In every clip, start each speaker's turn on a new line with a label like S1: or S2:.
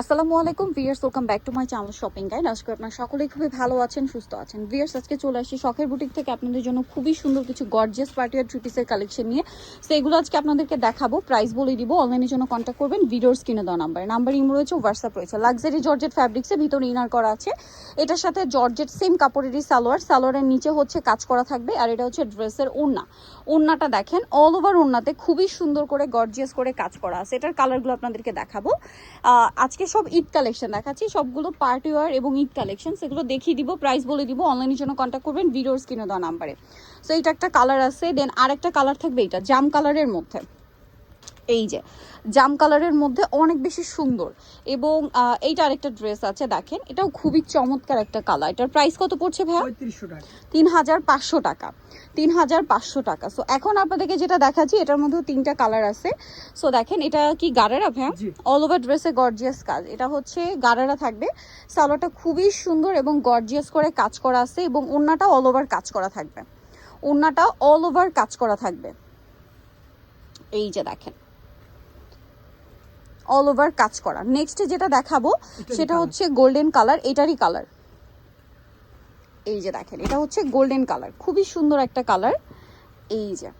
S1: আসসালামু আলাইকুম viewers welcome back to my channel shopping guide আজকে আপনার সকলেই খুবই ভালো আছেন সুস্থ আছেন। ভিয়ার্স আজকে চলে আসি শখের বুটিক থেকে আপনাদের জন্য খুবই সুন্দর কিছু গর্জিয়াস পার্টি আর ট্রিপিসের কালেকশন নিয়ে। সেগুলো আজকে আপনাদেরকে দেখাবো প্রাইস বলে দিব। অনলাইনের জন্য কন্ট্যাক্ট করবেন ভিডিওর স্ক্রিনে দেওয়া নাম্বার নাম্বার ইম রয়েছে হোয়াটসঅ্যাপ রয়েছে। লাক্সারি জর্জেট ফ্যাব্রিক্সের ভিতরে ইনার করা আছে। এটার সাথে জর্জেট সেম কাপড়েরই সালোয়ার। সালোয়ারের নিচে হচ্ছে কাজ করা থাকবে আর এটা হচ্ছে ড্রেসের ওড়না। ওড়নাটা দেখেন অল ওভার ওড়নাতে খুবই সুন্দর করে গর্জিয়াস করে কাজ করা আছে। এটার কালারগুলো আপনাদেরকে দেখাবো। আহ, আজকে সব ঈদ কালেকশন দেখাচ্ছি। সবগুলো পার্টি ওয়ার এবং ঈদ কালেকশন সেগুলো দেখিয়ে দিব প্রাইস বলে দিব অনলাইনের জন্য কন্ট্যাক্ট করবেন ভিডিওর স্ক্রিনে দেওয়া নাম্বারে সো এইটা একটা কালার আছে দেন আরেকটা কালার থাকবে এটা, জাম কালারের মধ্যে। এই যে জাম কালারের মধ্যে অনেক বেশি সুন্দর। এবং এইটা আরেকটা ড্রেস আছে দেখেন এটাও খুবই চমৎকার একটা কালার। এটার প্রাইস কত পড়ছে ভাইয়া?
S2: টাকা।
S1: তিন হাজার পাঁচশো টাকা। তিন হাজার পাঁচশো টাকা। সো এখন আপনাদেরকে যেটা দেখাচ্ছি এটার মধ্যে তিনটা কালার আছে। সো দেখেন এটা কি গারারা ভ্যাম অল ওভার ড্রেসে গর্জিয়াস কাজ। এটা হচ্ছে গারারা থাকবে। সালোয়ারটা খুবই সুন্দর এবং গর্জিয়াস করে কাজ করা আছে এবং ওড়নাটা অল ওভার কাজ করা থাকবে। ওড়নাটা অল ওভার কাজ করা থাকবে। এই যে দেখেন। অল ওভার কাজ করা। নেক্সট যেটা দেখাবো সেটা হচ্ছে গোল্ডেন কালার এটারই কালার এই যে দেখেন এটা হচ্ছে গোল্ডেন কালার খুবই সুন্দর একটা কালার এই যে।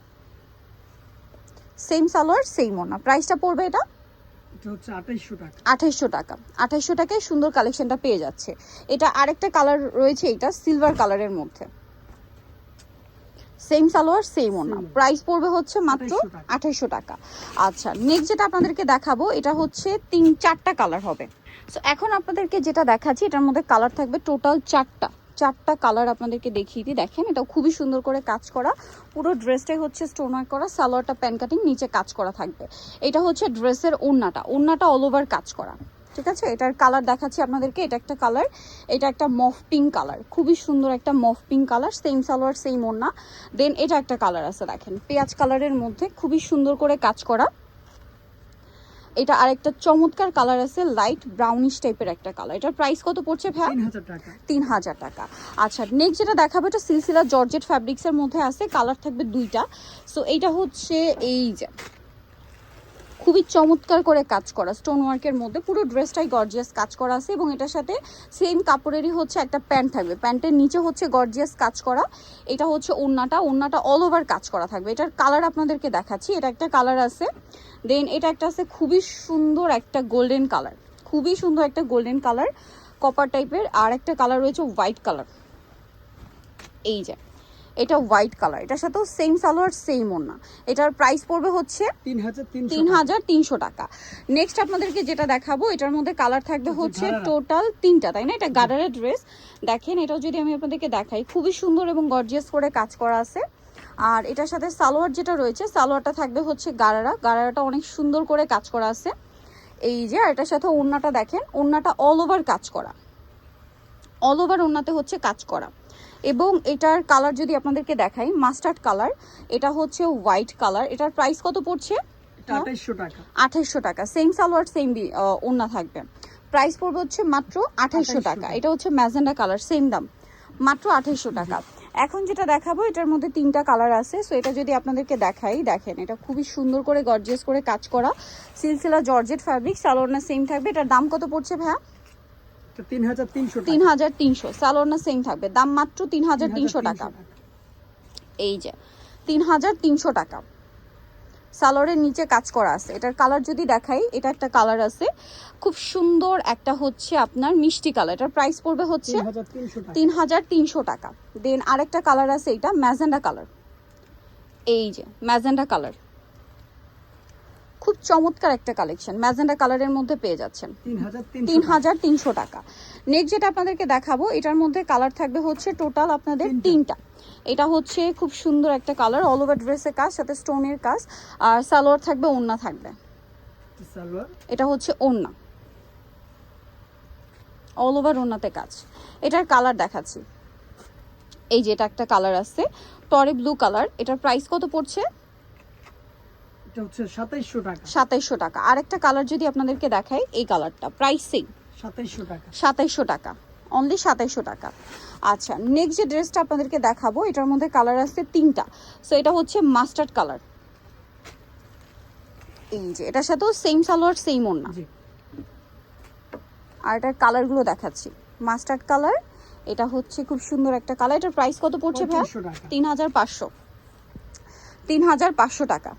S1: সেম সালোয়ার সেম ওনা প্রাইসটা পড়বে এটা?
S2: আঠাইশশো টাকা।
S1: আঠাইশশো টাকায় সুন্দর কালেকশনটা পেয়ে যাচ্ছে। এটা আরেকটা কালার রয়েছে এটা সিলভার কালারের মধ্যে। সেম সালোয়ার সেম ওনা। প্রাইস পড়বে হচ্ছে মাত্র
S2: আঠাইশো টাকা।
S1: আচ্ছা নেক্সট যেটা আপনাদেরকে দেখাবো এটা হচ্ছে তিন চারটা কালার হবে। সো এখন আপনাদেরকে যেটা দেখাচ্ছি এটার মধ্যে কালার থাকবে টোটাল চারটা। চারটা কালার আপনাদেরকে দেখিয়ে দিই। দেখেন এটা খুবই সুন্দর করে কাজ করা। পুরো ড্রেসটাই হচ্ছে স্টোন ওয়ার্ক করা সালোয়ারটা প্যান কাটিং নিচে কাজ করা থাকবে। এটা হচ্ছে ড্রেসের ওড়নাটা। ওড়নাটা অল ওভার কাজ করা। ঠিক আছে? এটার কালার দেখাচ্ছি আপনাদেরকে। এটা একটা কালার এটা একটা মফ পিঙ্ক কালার খুবই সুন্দর একটা মফ pink colour same salwar same ওড়না। দেন এটা একটা কালার আছে দেখেন। পেঁয়াজ কালারের মধ্যে খুবই সুন্দর করে কাজ করা। এটা আরেকটা চমৎকার কালার আছে লাইট ব্রাউনিশ টাইপের একটা কালার এটার প্রাইস কত পড়ছে ভাই
S2: তিন হাজার টাকা।
S1: তিন হাজার টাকা। আচ্ছা নেক্সট যেটা দেখাবো এটা সিলসিলা জর্জেট ফ্যাব্রিক্সের মধ্যে আছে। কালার থাকবে দুইটা। সো এইটা হচ্ছে এই যে খুবই চমৎকার করে কাজ করা স্টোন ওয়ার্কের মধ্যে। পুরো ড্রেসটাই গর্জিয়াস কাজ করা আছে এবং এটার সাথে সেম কাপড়েরই হচ্ছে একটা প্যান্ট থাকবে। প্যান্টের নিচে হচ্ছে গর্জিয়াস কাজ করা। এটা হচ্ছে ওড়নাটা। ওড়নাটা অল ওভার কাজ করা থাকবে। এটার কালার আপনাদেরকে দেখাচ্ছি। এটা একটা কালার আছে। দেন এটা একটা আছে খুবই সুন্দর একটা গোল্ডেন কালার খুবই সুন্দর একটা গোল্ডেন কালার কপার টাইপের আর একটা কালার রয়েছে হোয়াইট কালার এই যে। এটা হোয়াইট কালার এটার সাথেও সেম সালোয়ার সেম ওড়না। এটার প্রাইস পড়বে হচ্ছে
S2: তিন হাজার তিনশো
S1: তিন
S2: টাকা।
S1: হাজার তিনশো টাকা। নেক্সট আপনাদেরকে যেটা দেখাবো এটার মধ্যে কালার থাকবে
S2: হচ্ছে
S1: টোটাল তিনটা তাই না? এটা গাডারের ড্রেস দেখেন এটাও যদি আমি আপনাদেরকে দেখাই খুবই সুন্দর এবং গর্জিয়াস করে কাজ করা আছে। আর এটার সাথে সালোয়ার যেটা রয়েছে সালোয়ারটা থাকবে হচ্ছে গারারা গারারাটা অনেক সুন্দর করে কাজ করা আছে। এই যে আর এটার সাথে ওড়নাটা দেখেন ওড়নাটা অল ওভার কাজ করা। অল ওভার ওড়নাতে হচ্ছে কাজ করা। এবং এটার কালার যদি আপনাদেরকে দেখাই মাস্টার্ড কালার এটা হচ্ছে হোয়াইট কালার এটার প্রাইস কত পড়ছে?
S2: আঠাইশশো টাকা।
S1: সেম সালোয়ার সেম ওড়না থাকবে। প্রাইস পড়বে হচ্ছে মাত্র আঠাইশশো টাকা। এটা হচ্ছে ম্যাজেন্ডা কালার সেম দাম। মাত্র আঠাইশশো টাকা। এখন যেটা দেখাবো এটার মধ্যে তিনটা কালার আছে। সো এটা যদি আপনাদেরকে দেখাই দেখেন এটা খুবই সুন্দর করে গর্জিয়াস করে কাজ করা। সিলসিলা জর্জেট ফ্যাব্রিক সালোয়ারনা সেম থাকবে। এটার দাম কত পড়ছে ভাইয়া?
S2: তিন হাজার তিনশো
S1: তিন হাজার তিনশো সেম থাকবে। দাম মাত্র তিন হাজার তিনশো টাকা। এই যে তিন হাজার তিনশো টাকা। সালোয়ারের নিচে কাজ করা আছে। এটার কালার যদি দেখাই এটা একটা কালার আছে। খুব সুন্দর একটা হচ্ছে আপনার মিষ্টি কালার এটার প্রাইস পড়বে হচ্ছে
S2: তিন হাজার তিনশো টাকা।
S1: দেন আরেকটা কালার আছে এটা ম্যাজেন্ডা কালার এই যে ম্যাজেন্ডা কালার খুব চমৎকার একটা কালেকশন ম্যাজেন্ডা কালারের মধ্যে পেয়ে যাচ্ছেন।
S2: তিন হাজার
S1: তিন
S2: তিনশো
S1: টাকা। নেক্সট যেটা আপনাদেরকে দেখাবো এটার মধ্যে কালার থাকবে হচ্ছে টোটাল আপনাদের
S2: তিনটা।
S1: এটা হচ্ছে খুব সুন্দর একটা কালার অল ওভার ড্রেসের কাজ সাথে স্টোনের কাজ আর সালোয়ার থাকবে ওড়না থাকবে।
S2: সালোয়ার?
S1: এটা হচ্ছে ওড়না। অল ওভার ওড়নাতে কাজ। এটার কালার দেখাচ্ছি। এই যে এটা একটা কালার আছে টরে ব্লু কালার। এটার প্রাইস কত পড়ছে?
S2: এটা হচ্ছে সাতাইশশো টাকা।
S1: সাতাইশশো টাকা। আরেকটা কালার যদি আপনাদেরকে দেখাই এই কালারটা প্রাইস সেম
S2: সাতাইশশো টাকা।
S1: সাতাইশশো টাকা। অনলি সাতাইশশো টাকা। আচ্ছা নেক্সট যে ড্রেসটা আপনাদেরকে দেখাবো এটার মধ্যে কালার আছে তিনটা। সো এটা হচ্ছে মাস্টার্ড কালার এই যে এটার সাথেও সেম সালোয়ার সেম ওড়না।
S2: জি।
S1: আর এটার কালারগুলো দেখাচ্ছি। মাস্টার্ড কালার এটা হচ্ছে খুব সুন্দর একটা কালার এটার প্রাইস কত পড়ছে ভাই তিন হাজার পাঁচশো। তিন হাজার পাঁচশো টাকা।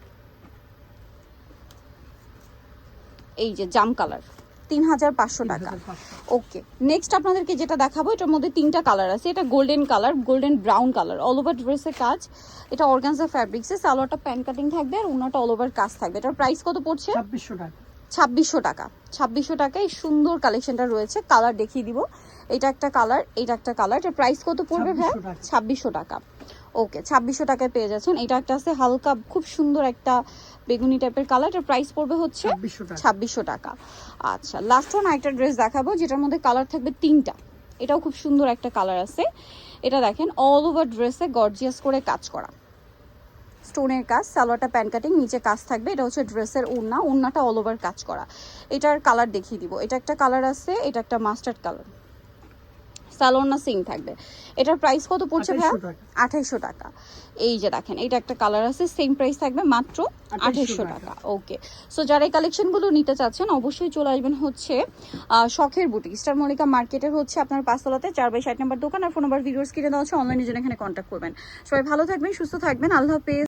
S1: এই যে জাম কালার তিন হাজার পাঁচশো টাকা। ওকে নেক্সট আপনাদেরকে যেটা দেখাবো এটার মধ্যে তিনটা কালার আছে। এটা golden colour golden brown colour all over ড্রেসের কাজ। এটা অর্গানজা ফ্যাব্রিক্সে সালোয়ারটা প্যান কাটিং থাকবে আর ওনাটা অল ওভার কাজ থাকবে। এটার প্রাইস কত পড়ছে?
S2: ছাব্বিশশো টাকা।
S1: ছাব্বিশশো টাকা। ছাব্বিশশো টাকায় সুন্দর কালেকশনটা রয়েছে। কালার দেখিয়ে দিব। এটা একটা কালার এটা একটা কালার এটার প্রাইস কত পড়বে ভাই ছাব্বিশশো টাকা। ওকে ছাব্বিশশো টাকায় পেয়ে যাচ্ছেন। এটা একটা আছে হালকা খুব সুন্দর একটা বেগুনি টাইপের কালার এটার প্রাইস পড়বে হচ্ছে
S2: ছাব্বিশশো টাকা।
S1: আচ্ছা লাস্ট ওয়ান একটা ড্রেস দেখাবো যেটার মধ্যে কালার থাকবে তিনটা। এটাও খুব সুন্দর একটা কালার আছে। এটা দেখেন অল ওভার ড্রেসে গর্জিয়াস করে কাজ করা। স্টোনের কাজ সালোয়ারটা প্যান কাটিং নিচে কাজ থাকবে। এটা হচ্ছে ড্রেসের ওড়না ওড়নাটা অল ওভার কাজ করা। এটার কালার দেখিয়ে দিব। এটা একটা কালার আছে এটা একটা মাস্টার্ড কালার সালোয়ার না সিং থাকবে। এটার প্রাইস কত পড়ছে ভাই
S2: 2800 টাকা।
S1: আঠাইশো টাকা। এই যে দেখেন এটা একটা কালার আছে সেম প্রাইস থাকবে মাত্র
S2: 2800
S1: আঠাইশো
S2: টাকা।
S1: ওকে সো যারা এই কালেকশনগুলো নিতে চাচ্ছেন অবশ্যই চলে আসবেন হচ্ছে শখের বুটিক স্টার মল্লিকা মার্কেটের হচ্ছে আপনার পাঁচতলাতে চার বাই ষাট নাম্বার দোকান আর ফোন নাম্বার ভিডিওস কিনে দেওয়া হচ্ছে অনলাইনের জন্য এখানে কন্ট্যাক্ট করবেন। সবাই ভালো থাকবেন সুস্থ থাকবেন। আল্লাহ হাফেজ।